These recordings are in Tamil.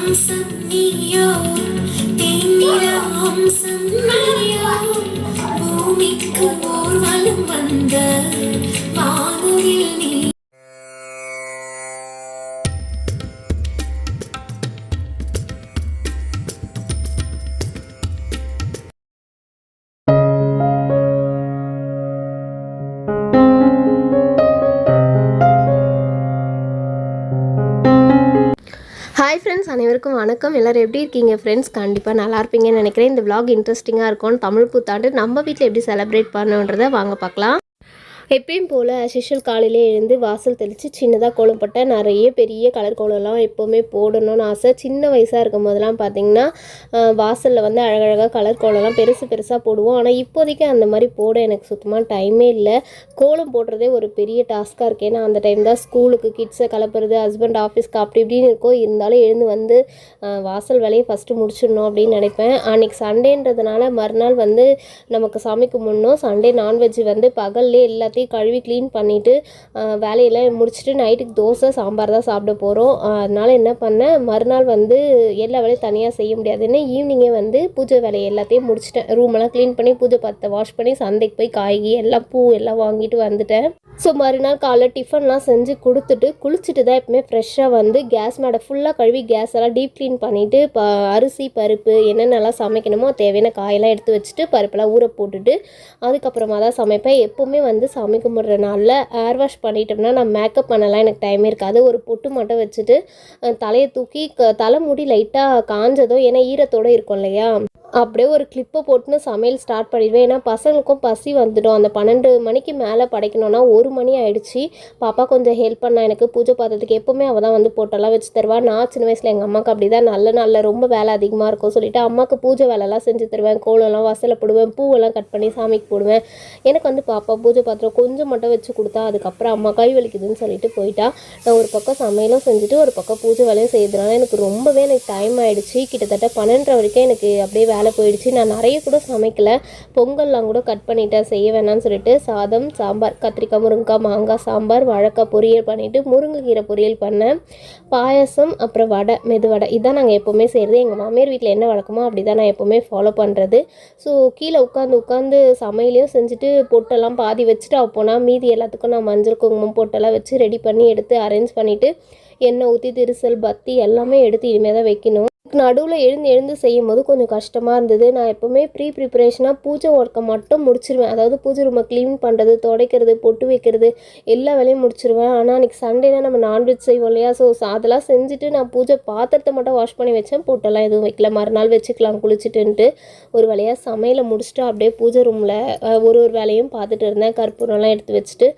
அம்சம் நீயோ தேனில அம்சம் நீயோ ஹாய் ஃப்ரெண்ட்ஸ் அனைவருக்கும் வணக்கம். எல்லோரும் எப்படி இருக்கீங்க? ஃப்ரெண்ட்ஸ் கண்டிப்பாக நல்லா இருப்பீங்கன்னு நினைக்கிறேன். இந்த விளாக் இன்ட்ரெஸ்டிங்காக இருக்கும் தமிழ் புத்தாண்டு நம்ம வீட்டில் எப்படி செலிப்ரேட் பண்ணுன்றதை வாங்க பார்க்கலாம். எப்பயும் போல் அசிஷல் காலையிலே எழுந்து வாசல் தெளித்து சின்னதாக கோலம் போட்டேன் நிறைய பெரிய கலர் கோலம்லாம் எப்போவுமே போடணும்னு ஆசை. சின்ன வயசாக இருக்கும் போதெல்லாம் பார்த்தீங்கன்னா வாசலில் வந்து அழகழகாக கலர் கோலம்லாம் பெருசு பெருசாக போடுவோம். ஆனால் இப்போதைக்கு அந்த மாதிரி போட எனக்கு சுத்தமாக டைமே இல்லை. கோலம் போடுறதே ஒரு பெரிய டாஸ்க்காக இருக்கு. ஏன்னா அந்த டைம் தான் ஸ்கூலுக்கு கிட்ஸை கலப்புறது ஹஸ்பண்ட் ஆஃபீஸ்க்கு அப்படி இப்படின்னு இருக்கோ இருந்தாலும் எழுந்து வந்து வாசல் வேலையை ஃபஸ்ட்டு முடிச்சிடணும் அப்படின்னு நினைப்பேன். அன்றைக்கி சண்டேன்றதுனால மறுநாள் வந்து நமக்கு சாமி கும்பிடணும் சண்டே நான்வெஜ் வந்து பகல்லே எல்லாத்தையும் கழுவி க்ளீன் பண்ணிவிட்டு வேலையெல்லாம் முடிச்சுட்டு நைட்டுக்கு தோசை சாம்பார் தான் சாப்பிட போகிறோம் அதனால் என்ன பண்ணேன் மறுநாள் வந்து எல்லா வேலையும் தனியாக செய்ய முடியாதுன்னு ஈவினிங்கே வந்து பூஜை வேலையை எல்லாத்தையும் முடிச்சிட்டேன். ரூமெல்லாம் க்ளீன் பண்ணி பூஜை பத்தை வாஷ் பண்ணி சந்தைக்கு போய் காய்கறி எல்லாம் பூ எல்லாம் வாங்கிட்டு வந்துட்டேன். ஸோ மறுநாள் காலைல டிஃபன்லாம் செஞ்சு கொடுத்துட்டு குளிச்சுட்டு தான் எப்பவுமே ஃப்ரெஷ்ஷாக வந்து கேஸ் மேடை ஃபுல்லாக கழுவி கேஸ் எல்லாம் டீப் க்ளீன் பண்ணிவிட்டு ப அரிசி பருப்பு என்னென்னலாம் சமைக்கணுமோ தேவையான காயெல்லாம் எடுத்து வச்சுட்டு பருப்பெல்லாம் ஊற போட்டுட்டு அதுக்கப்புறமா தான் சமைப்பேன். எப்போவுமே வந்து சாமி கும்பிட்ற நாளில் ஏர் வாஷ் பண்ணிட்டோம்னா நான் மேக்கப் பண்ணலாம் எனக்கு டைமே இருக்காது ஒரு பொட்டு மட்டும் வச்சுட்டு தலையை தூக்கி க தலைமுடி லைட்டாக காஞ்சதும் ஏன்னா ஈரத்தோடு இருக்கும் இல்லையா? அப்படியே ஒரு கிளிப்பை போட்டுன்னு சமையல் ஸ்டார்ட் பண்ணிடுவேன். ஏன்னா பசங்களுக்கும் பசி வந்துடும். அந்த பன்னெண்டு மணிக்கு மேலே படைக்கணும்னா ஒரு மணி ஆயிடுச்சு. பாப்பா கொஞ்சம் ஹெல்ப் பண்ணா. எனக்கு பூஜை பாத்திரத்துக்கு எப்போவுமே அவள் தான் வந்து போட்டெல்லாம் வச்சு தருவா. நான் சின்ன வயசில் எங்கள் அம்மாவுக்கு அப்படி தான் நல்ல நல்ல ரொம்ப வேலை அதிகமாக இருக்கும் சொல்லிட்டு அம்மாவுக்கு பூஜை வேலைலாம் செஞ்சு தருவேன். கோலம்லாம் வாசலில் போடுவேன். பூவெல்லாம் கட் பண்ணி சாமிக்கு போடுவேன். எனக்கு வந்து பாப்பா பூஜை பாத்திரம் கொஞ்சம் மட்டும் வச்சு கொடுத்தா அதுக்கப்புறம் அம்மா கை வலிக்குதுன்னு சொல்லிட்டு போயிட்டா. நான் ஒரு பக்கம் சமையலும் செஞ்சுட்டு ஒரு பக்கம் பூஜை வேலையும் செய்யறதுனால எனக்கு ரொம்பவே எனக்கு டைம் ஆகிடுச்சு கிட்டத்தட்ட பன்னெண்டரை வரைக்கும் எனக்கு அப்படியே வேலை போயிடுச்சு. நான் நிறைய கூட சமைக்கலை. பொங்கல்லாம் கூட கட் பண்ணிட்டேன் செய்ய வேணாம்னு சொல்லிட்டு சாதம் சாம்பார் கத்திரிக்காய் முருங்கைக்காய் மாங்காய் சாம்பார் வாழைக்காய் பொரியல் பண்ணிவிட்டு முருங்கைக்கீரை பொரியல் பண்ணேன். பாயாசம் அப்புறம் வடை மெது வடை. இதான் நாங்கள் எப்போவுமே செய்கிறது எங்கள் மாமியார் வீட்டில் என்ன வழக்கமோ அப்படி தான் நான் எப்போவுமே ஃபாலோ பண்ணுறது ஸோ கீழே உட்காந்து உட்காந்து சமையலையும் செஞ்சுட்டு பொட்டெல்லாம் பாதி வச்சுட்டு அப்போனா மீதி எல்லாத்துக்கும் நான் மஞ்சள் குங்குமம் பொட்டெல்லாம் வச்சு ரெடி பண்ணி எடுத்து அரேஞ்ச் பண்ணிவிட்டு எண்ணெய் ஊற்றி திருசல் பத்தி எல்லாமே எடுத்து இனிமேல் தான் வைக்கணும். நடுவில் எழுந்து எழுந்து செய்யும் போது கொஞ்சம் கஷ்டமாக இருந்தது. நான் எப்போவுமே ப்ரீ ப்ரிப்பரேஷனாக பூஜை ஒர்க்கை மட்டும் முடிச்சிருவேன். அதாவது பூஜை ரூமை க்ளீன் பண்ணுறது துடைக்கிறது பொட்டு வைக்கிறது எல்லா வேலையும் முடிச்சிருவேன். ஆனால் அன்றைக்கி சண்டேனா நம்ம நான்வெஜ் செய்வோம் இல்லையா? ஸோ அதெல்லாம் செஞ்சுட்டு நான் பூஜை பாத்திரத்தை மட்டும் வாஷ் பண்ணி வச்சேன். பொட்டெல்லாம் எதுவும் வைக்கல. மறுநாள் வச்சுக்கலாம் குளிச்சுட்டுன்ட்டு ஒரு வேலையாக சமையலை முடிச்சுட்டு அப்படியே பூஜை ரூமில் ஒரு ஒரு வேலையும் பார்த்துட்டு இருந்தேன். கற்பூரம்லாம் எடுத்து வச்சுட்டு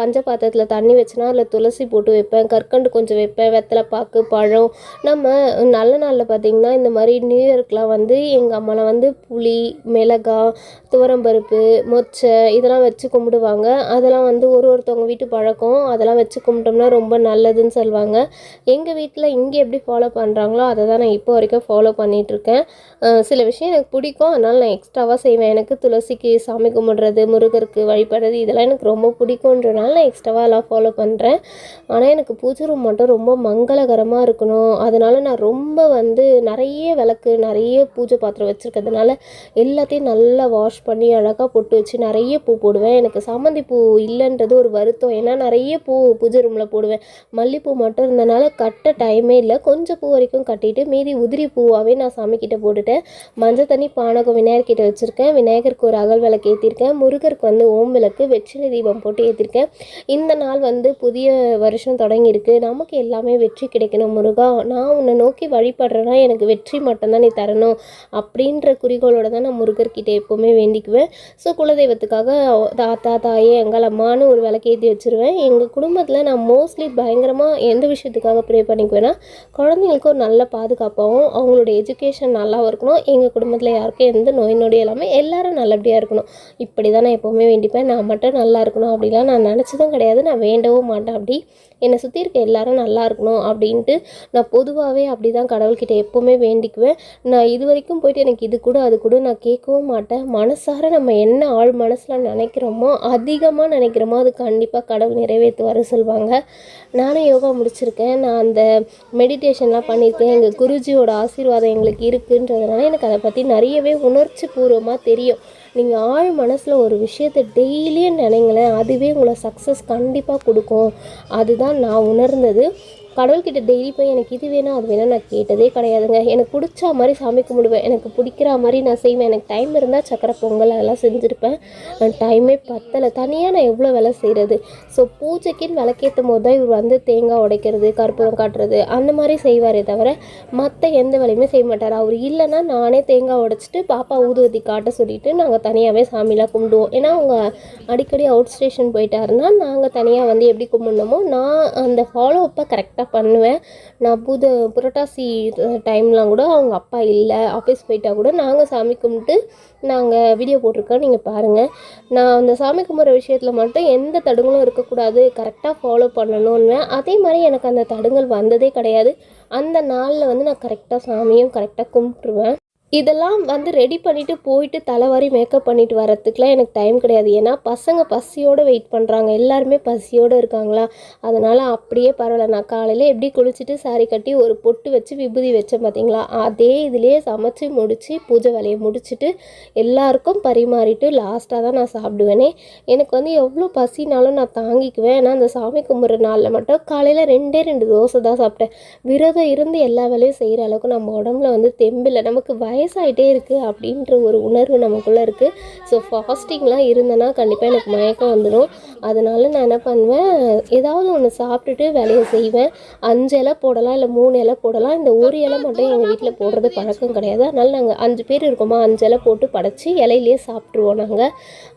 பஞ்ச பாத்திரத்தில் தண்ணி வச்சேன்னா அதில் துளசி போட்டு வைப்பேன். கற்கண்டு கொஞ்சம் வைப்பேன். வெத்தலை பாக்கு பழம். நம்ம நல்ல நாளில் பார்த்திங்கன்னா இந்த மாதிரி நியூ இயர்க்கெலாம் வந்து எங்கள் அம்மாலாம் வந்து புளி மிளகாய் துவரம்பருப்பு மொச்சை இதெல்லாம் வச்சு கும்பிடுவாங்க. அதெல்லாம் வந்து ஒரு ஒருத்தவங்க வீட்டு பழக்கம். அதெல்லாம் வச்சு கும்பிட்டோம்னா ரொம்ப நல்லதுன்னு சொல்லுவாங்க. எங்கள் வீட்டில் இங்கே எப்படி ஃபாலோ பண்ணுறாங்களோ அதை தான் நான் இப்போ வரைக்கும் ஃபாலோ பண்ணிகிட்ருக்கேன் சில விஷயம் எனக்கு பிடிக்கும். அதனால் நான் எக்ஸ்ட்ராவாக செய்வேன். எனக்கு துளசிக்கு சாமி கும்பிட்றது முருகருக்கு வழிபடுறது இதெல்லாம் எனக்கு ரொம்ப பிடிக்குன்றனால நான் எக்ஸ்ட்ராவாக எல்லாம் ஃபாலோ பண்ணுறேன் ஆனால் எனக்கு பூஜை ரூம் மட்டும் ரொம்ப மங்களகரமாக இருக்கணும். அதனால் நான் ரொம்ப வந்து நிறைய விளக்கு நிறைய பூஜை பாத்திரம் வச்சுருக்கிறதுனால எல்லாத்தையும் நல்லா வாஷ் பண்ணி அழகாக பொட்டு வச்சு நிறைய பூ போடுவேன். எனக்கு சாமந்தி பூ இல்லைன்றது ஒரு வருத்தம். ஏன்னா நிறைய பூ பூஜை ரூமில் போடுவேன். மல்லிப்பூ மட்டும் இருந்தனால கட்ட டைமே இல்லை. கொஞ்சம் பூ வரைக்கும் கட்டிட்டு மீதி உதிரி பூவாகவே நான் சாமிக்கிட்ட போட்டுட்டேன். மஞ்சள் தண்ணி பானகம் விநாயகர்கிட்ட வச்சுருக்கேன். விநாயகருக்கு ஒரு அகல் விளக்கு ஏற்றிருக்கேன் முருகருக்கு வந்து ஓம் விளக்கு வெற்றிலை தீபம் போட்டு ஏற்றிருக்கேன் இந்த நாள் வந்து புதிய வருஷம் தொடங்கியிருக்கு. நமக்கு எல்லாமே வெற்றி கிடைக்கணும் முருகா. நான் உன்னை நோக்கி வழி வழிபடுறேன்னா எனக்கு வெற்றி மட்டும்தான் நீ தரணும் அப்படின்ற குறிக்கோளோட தான் நான் முருகர்கிட்ட எப்போவுமே வேண்டிக்குவேன். ஸோ குலதெய்வத்துக்காக தாத்தா தாயே எங்கள் அம்மான்னு ஒரு விளக்கு ஏற்றி வச்சுருவேன். எங்கள் குடும்பத்தில் நான் மோஸ்ட்லி பயங்கரமாக எந்த விஷயத்துக்காக ப்ரே பண்ணிக்குவேன்னா குழந்தைங்களுக்கு ஒரு நல்ல பாதுகாப்பாகவும் அவங்களோட எஜுகேஷன் நல்லாவும் இருக்கணும். எங்கள் குடும்பத்தில் யாருக்கும் எந்த நோய் நொடி இல்லாமல் எல்லோரும் நல்லபடியாக இருக்கணும். இப்படி தான் நான் எப்போவுமே வேண்டிப்பேன். நான் மட்டும் நல்லா இருக்கணும் அப்படிலாம் நான் நினச்சதும் கிடையாது. நான் வேண்டவும் மாட்டேன். அப்படி என்னை சுற்றி இருக்க எல்லாரும் நல்லா இருக்கணும் அப்படின்ட்டு நான் பொதுவாகவே அப்படி தான் கடவுள் கடவுள்கிட்ட எப்போவுமே வேண்டிக்குவேன். நான் இது வரைக்கும் போயிட்டு எனக்கு இது கூட அது கூட நான் கேட்கவும் மாட்டேன். மனசார நம்ம என்ன ஆள் மனசில் நினைக்கிறோமோ அதிகமாக நினைக்கிறோமோ அது கண்டிப்பாக கடவுள் நிறைவேற்றுவார் சொல்லுவாங்க. நானும் யோகா முடிச்சிருக்கேன். நான் அந்த மெடிடேஷன்லாம் பண்ணியிருக்கேன். எங்கள் குருஜியோட ஆசீர்வாதம் எங்களுக்கு இருக்குன்றதுனால எனக்கு அதை பற்றி நிறையவே உணர்ச்சி பூர்வமாக தெரியும். நீங்கள் ஆழ் மனசில் ஒரு விஷயத்தை டெய்லியும் நினைங்களேன் அதுவே உங்களை சக்ஸஸ் கண்டிப்பாக கொடுக்கும். அதுதான் நான் உணர்ந்தது. கடவுள்கிட்ட டெய்லி போய் எனக்கு இது வேணும் அது வேணும் நான் கேட்டதே கிடையாதுங்க. எனக்கு பிடிச்ச மாதிரி சாமி கும்பிடுவேன். எனக்கு பிடிக்கிற மாதிரி நான் செய்வேன். எனக்கு டைம் இருந்தால் சக்கரை பொங்கல் அதெல்லாம் செஞ்சுருப்பேன். டைமே பத்தலை. தனியாக நான் எவ்வளோ வேலை செய்கிறது ஸோ பூஜைக்குன்னு விளக்கேற்றும் போது தான் இவர் வந்து தேங்காய் உடைக்கிறது கற்பூரம் காட்டுறது அந்த மாதிரி செய்வாரே தவிர மற்ற எந்த வேலையுமே செய்ய மாட்டார். அவர் இல்லைன்னா நானே தேங்காய் உடைச்சிட்டு பாப்பா ஊதுவதி காட்ட சொல்லிட்டு நாங்கள் தனியாகவே சாமிலாம் கும்பிடுவோம். ஏன்னா அவங்க அடிக்கடி அவுட் ஸ்டேஷன் போயிட்டாருன்னா நாங்கள் தனியாக வந்து எப்படி கும்பிடணுமோ நான் அந்த ஃபாலோ அப்பை கரெக்டாக கரெக்டாக பண்ணுவேன். நான் புது புரட்டாசி டைம்லாம் கூட அவங்க அப்பா இல்லை ஆஃபீஸ் போயிட்டால் கூட நாங்கள் சாமி கும்பிட்டு நாங்கள் வீடியோ போட்டிருக்கோம். நீங்கள் பாருங்கள் நான் அந்த சாமி கும்பிட்ற விஷயத்தில் மட்டும் எந்த தடுங்களும் இருக்கக்கூடாது. கரெக்டாக ஃபாலோ பண்ணணும்னு. அதே மாதிரி எனக்கு அந்த தடுங்கள் வந்ததே கிடையாது. அந்த நாளில் வந்து நான் கரெக்டாக சாமியும் கரெக்டாக கும்பிட்ருவேன் இதெல்லாம் வந்து ரெடி பண்ணிவிட்டு போயிட்டு தலைவாரி மேக்கப் பண்ணிட்டு வரத்துக்குலாம் எனக்கு டைம் கிடையாது. ஏன்னா பசங்க பசியோடு வெயிட் பண்ணுறாங்க எல்லாருமே பசியோடு இருக்காங்களா? அதனால் அப்படியே பரவாயில்ல. நான் காலையில் எப்படி குளிச்சுட்டு சாரி கட்டி ஒரு பொட்டு வச்சு விபூதி வச்சேன் பார்த்தீங்களா அதே இதுலேயே சமைச்சு முடித்து பூஜை வேலையை முடிச்சுட்டு எல்லாருக்கும் பரிமாறிட்டு லாஸ்ட்டாக தான் நான் சாப்பிடுவேனே. எனக்கு வந்து எவ்வளோ பசினாலும் நான் தாங்கிக்குவேன். ஏன்னா அந்த சாமி கும்பிட்ற நாளில் மட்டும் காலையில் ரெண்டே ரெண்டு தோசை தான் சாப்பிட்டேன். விரதம் இருந்து எல்லா வேலையும் செய்கிற அளவுக்கு நம்ம உடம்புல வந்து தெம்பில் நமக்கு வயசாகிட்டே இருக்குது அப்படின்ற ஒரு உணர்வு நமக்குள்ளே இருக்குது ஸோ ஃபாஸ்டிங்லாம் இருந்தேன்னா கண்டிப்பாக எனக்கு மயக்கம் வந்துடும். அதனால் நான் என்ன பண்ணுவேன் ஏதாவது ஒன்று சாப்பிட்டுட்டு வேலையை செய்வேன். அஞ்சு இலை போடலாம் இல்லை மூணு இலை போடலாம். இந்த ஒரு இலை மட்டும் எங்கள் வீட்டில் போடுறது பழக்கம் கிடையாது. அதனால் நாங்கள் அஞ்சு பேர் இருக்கோமா அஞ்சு இலை போட்டு படைச்சி இலையிலேயே சாப்பிட்ருவோம் நாங்கள்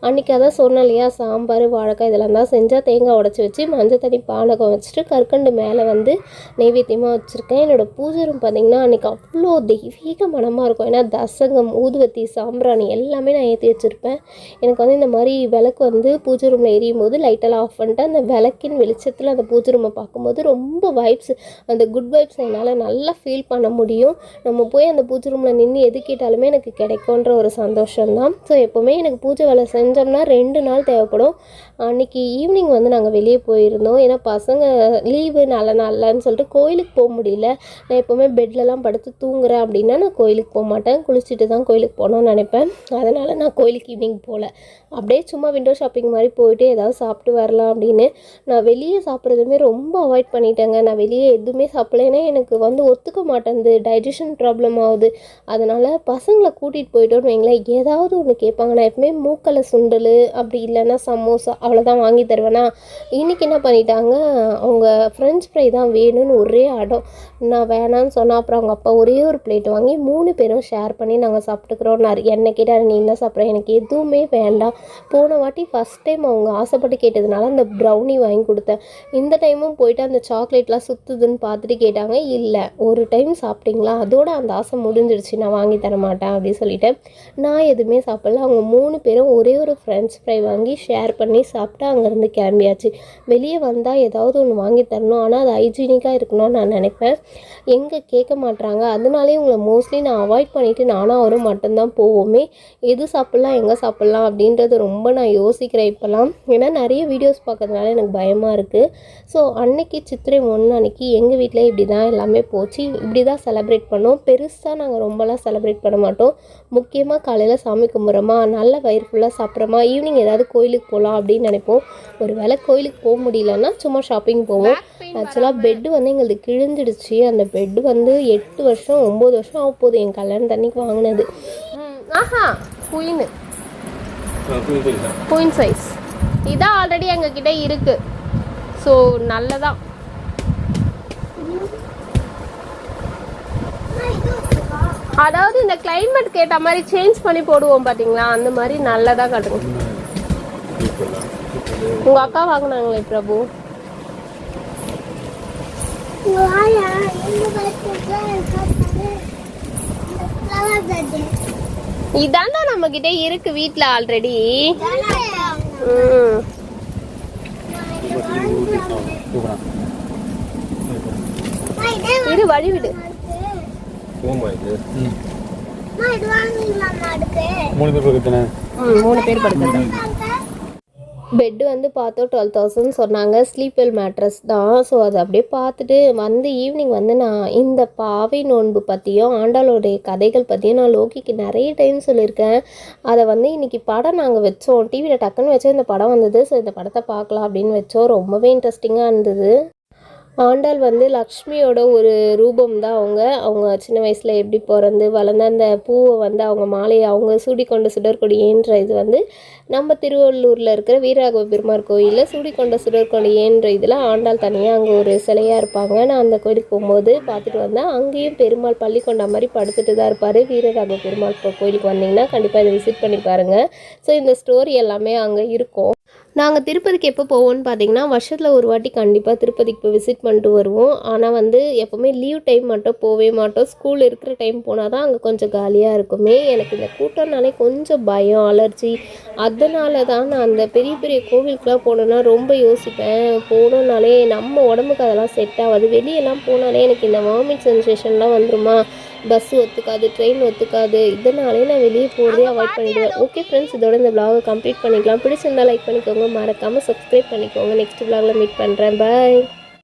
அன்றைக்கி அதான் சொன்னேன் இல்லையா சாம்பார் வாழைக்காய் இதெல்லாம் தான் செஞ்சால் தேங்காய் உடச்சி வச்சு மஞ்சள் தண்ணி பானகம் வச்சுட்டு கற்கண்டு மேலே வந்து நெய்வேத்தியமாக வச்சுருக்கேன். என்னோடய பூஜை ரூம் பார்த்திங்கன்னா அன்றைக்கி அவ்வளோ தெய்வீக மனமாக இருக்கும். ஏன்னா தசங்கம் ஊதுவத்தி சாம்பிராணி எல்லாமே நான் ஏற்றி வச்சுருப்பேன். எனக்கு வந்து இந்த மாதிரி விளக்கு வந்து பூஜை ரூமில் எரியும் போது லைட்டெல்லாம் ஆஃப் பண்ணிட்டு அந்த விளக்கின் வெளிச்சத்தில் அந்த பூஜை ரூமை பார்க்கும்போது ரொம்ப வைப்ஸ் அந்த குட் வைப்ஸ் என்னால் நல்லா ஃபீல் பண்ண முடியும். நம்ம போய் அந்த பூஜை ரூமில் நின்று எது கேட்டாலுமே எனக்கு கிடைக்கும்ன்ற ஒரு சந்தோஷம்தான். ஸோ எப்போவுமே எனக்கு பூஜை வேலை செஞ்சோம்னா ரெண்டு நாள் தேவைப்படும். அன்றைக்கி ஈவினிங் வந்து நாங்கள் வெளியே போயிருந்தோம். ஏன்னா பசங்க லீவு நல்ல நாள்லன்னு சொல்லிட்டு கோயிலுக்கு போக முடியல. நான் எப்போவுமே பெட்லலாம் படுத்து தூங்குறேன் அப்படின்னா நான் கோயிலுக்கு போக மாட்டேன். குளிச்சுட்டு தான் கோயிலுக்கு போகணும்னு நினைப்பேன். அதனால் நான் கோயிலுக்கு ஈவினிங் போகல. அப்படியே சும்மா விண்டோ ஷாப்பிங் மாதிரி போயிட்டு ஏதாவது சாப்பிட்டு வரலாம் அப்படின்னு நான் வெளியே சாப்பிட்றதுமே ரொம்ப அவாய்ட் பண்ணிட்டேங்க. நான் வெளியே எதுவுமே சாப்பிடலைன்னா எனக்கு வந்து ஒத்துக்க மாட்டேங்குது. டைஜஷன் ப்ராப்ளம் ஆகுது. அதனால் பசங்களை கூட்டிகிட்டு போயிட்டோன்னு வைங்களேன். ஏதாவது ஒன்று கேட்பாங்க. நான் எப்பவுமே மூக்கலை சுண்டல் அப்படி இல்லைன்னா சமோசா அவ்வளோதான் வாங்கி தருவேனா? இன்றைக்கி என்ன பண்ணிட்டாங்க? அவங்க ஃப்ரெஞ்ச் ஃப்ரை தான் வேணும்னு ஒரே அடம். நான் வேணான்னு சொன்னால் அப்புறம் அவங்க அப்பா ஒரே ஒரு பிளேட் வாங்கி மூணு பேரும் ஷேர் பண்ணி நாங்கள் சாப்பிட்டுக்கிறோம். நான் என்ன கேட்டால் நீ என்ன சாப்பிட்ற? எனக்கு எதுவுமே வேண்டாம். போன வாட்டி ஃபஸ்ட் டைம் அவங்க ஆசைப்பட்டு கேட்டதுனால அந்த ப்ரௌனி வாங்கி கொடுத்தேன். இந்த டைமும் போயிட்டு அந்த சாக்லேட்லாம் சுற்றுதுன்னு பார்த்துட்டு கேட்டாங்க. இல்லை ஒரு டைம் சாப்பிட்டீங்களா? அதோட அந்த ஆசை முடிஞ்சிடுச்சு நான் வாங்கி தர மாட்டேன் அப்படின்னு சொல்லிட்டேன் நான் எதுவுமே சாப்பிடல. அவங்க மூணு பேரும் ஒரே ஒரு ஃப்ரெண்ட்ஸ் ஃப்ரை வாங்கி ஷேர் பண்ணி சாப்பிட்டு அங்கேருந்து கிளம்பியாச்சு. வெளியே வந்தால் ஏதாவது ஒன்று வாங்கி தரணும். ஆனால் அது ஹைஜீனிக்காக இருக்கணும்னு நான் நினைப்பேன். எங்கே கேட்க மாட்றாங்க. அதனாலே உங்களை மோஸ்ட்லி நான் அவாய்ட் பண்ணிவிட்டு நானும் அவரும் மட்டும்தான் போவோமே. எது சாப்பிட்லாம் எங்கே சாப்பிட்லாம் அப்படின்றது ரொம்ப நான் யோசிக்கிறேன் இப்போலாம் ஏன்னா நிறைய வீடியோஸ் பார்க்கறதுனால எனக்கு பயமாக இருக்குது ஸோ அன்னைக்கு சித்திரை ஒன்று அன்னைக்கு எங்கள் வீட்டில் இப்படி தான் எல்லாமே போச்சு. இப்படி தான் செலப்ரேட் பண்ணோம். பெருசாக நாங்கள் ரொம்பலாம் செலப்ரேட் பண்ண மாட்டோம். முக்கியமாக காலையில் சாமி கும்பிட்றோமா நல்ல வயிறு ஃபுல்லாக சாப்பிட்றோமா ஈவினிங் ஏதாவது கோயிலுக்கு போகலாம் அப்படின்னு நினைப்போம். ஒரு வேளை கோயிலுக்கு போக முடியலன்னா சும்மா ஷாப்பிங் போவோம். ஆக்சுவலாக பெட்டு வந்து எங்களுக்கு கிழிஞ்சிடுச்சு. அந்த பெட்டு வந்து எட்டு வருஷம் ஒம்பது வருஷம் ஆக போகுது என் கல்யாணம் தண்ணிக்கு வாங்கினது. ஆஹா குயின் குயின் சைஸ் இதான் ஆல்ரெடி எங்ககிட்ட இருக்கு. ஸோ நல்லதான் அதாவது இந்த கிளைமேட் கேட்ட மாதிரி சேஞ்ச் பண்ணி போடுவோம் பாத்தீங்களா? அந்த மாதிரி நல்லதா காட்டுங்க. உங்க அக்கா வாங்கினாங்களே பிரபு. வாயா எங்க பக்கத்துல இருக்காரு ஃப்ளவர் பெட் இதாண்டா நம்ம கிட்ட இருக்கு வீட்ல ஆல்ரெடி இரு வழி விடு. மூணு பேர் பக்கத்தானே மூணு பேர் படுக்கிறது பெட்டு வந்து பார்த்தோம் டுவெல் தௌசண்ட் சொன்னாங்க. ஸ்லீப் வெல் மேட்ரஸ் தான். ஸோ அதை அப்படியே பார்த்துட்டு வந்து ஈவினிங் வந்து நான் இந்த பாவை நோன்பு பற்றியும் ஆண்டாளோடைய கதைகள் பற்றியும் நான் லோகிக்கு நிறைய டைம் சொல்லியிருக்கேன். அதை வந்து இன்றைக்கி படம் நாங்கள் வச்சோம். டிவியில் டக்குன்னு வச்சோம் இந்த படம் வந்தது. ஸோ இந்த படத்தை பார்க்கலாம் அப்படின்னு வச்சோம். ரொம்பவே இன்ட்ரெஸ்டிங்காக இருந்தது. ஆண்டாள் வந்து லக்ஷ்மியோட ஒரு ரூபம் தான் அவங்க. அவங்க சின்ன வயசில் எப்படி பிறந்து வளர்ந்து அந்த பூவை வந்து அவங்க மாலையை அவங்க சூடிக்கொண்ட சுடற்கொடியேன்ற இது வந்து நம்ம திருவள்ளூரில் இருக்கிற வீரராகவ பெருமாள் கோயிலில் சூடிக்கொண்ட சுடற்கொடியேன்ற இதில் ஆண்டாள் தனியாக அங்கே ஒரு சிலையாக இருப்பாங்க. நான் அந்த கோயிலுக்கு போகும்போது பார்த்துட்டு வந்தேன். அங்கேயும் பெருமாள் பள்ளி கொண்ட மாதிரி படுத்துட்டு தான் இருப்பார். வீரராகவ பெருமாள் கோயிலுக்கு வந்தீங்கன்னா கண்டிப்பாக இதை விசிட் பண்ணி பாருங்கள் ஸோ இந்த ஸ்டோரி எல்லாமே அங்கே இருக்கும். நாங்கள் திருப்பதிக்கு எப்போ போவோம்னு பார்த்தீங்கன்னா வருஷத்தில் ஒரு வாட்டி கண்டிப்பாக திருப்பதிக்கு போய் விசிட் பண்ணிட்டு வருவோம். ஆனால் வந்து எப்போவுமே லீவ் டைம் மட்டும் போகவே மாட்டோம். ஸ்கூல் இருக்கிற டைம் போனால் தான் அங்கே கொஞ்சம் காலியாக இருக்குமே. எனக்கு இந்த கூட்டம்னாலே கொஞ்சம் பயம் அலர்ஜி அதனால தான் நான் அந்த பெரிய பெரிய கோவிலுக்குலாம் போனோன்னா ரொம்ப யோசிப்பேன். போனோம்னாலே நம்ம உடம்புக்கு அதெல்லாம் செட் ஆகாது. வெளியெல்லாம் போனாலே எனக்கு இந்த வாமிட் சென்சேஷன்லாம் வந்துருமா? பஸ் ஒத்துக்காது ட்ரெயின் ஒத்துக்காது. இதனாலே நான் வெளியே போகிறதே அவாய்ட் பண்ணிடுவேன். ஓகே ஃப்ரெண்ட்ஸ் இதோட இந்த vlog-அ கம்ப்ளீட் பண்ணிக்கலாம். பிடிச்சிருந்தா லைக் பண்ணிக்கோங்க. மறக்காமல் சப்ஸ்கிரைப் பண்ணிக்கோங்க. நெக்ஸ்ட் விலாகில் மீட் பண்ணுறேன் பாய்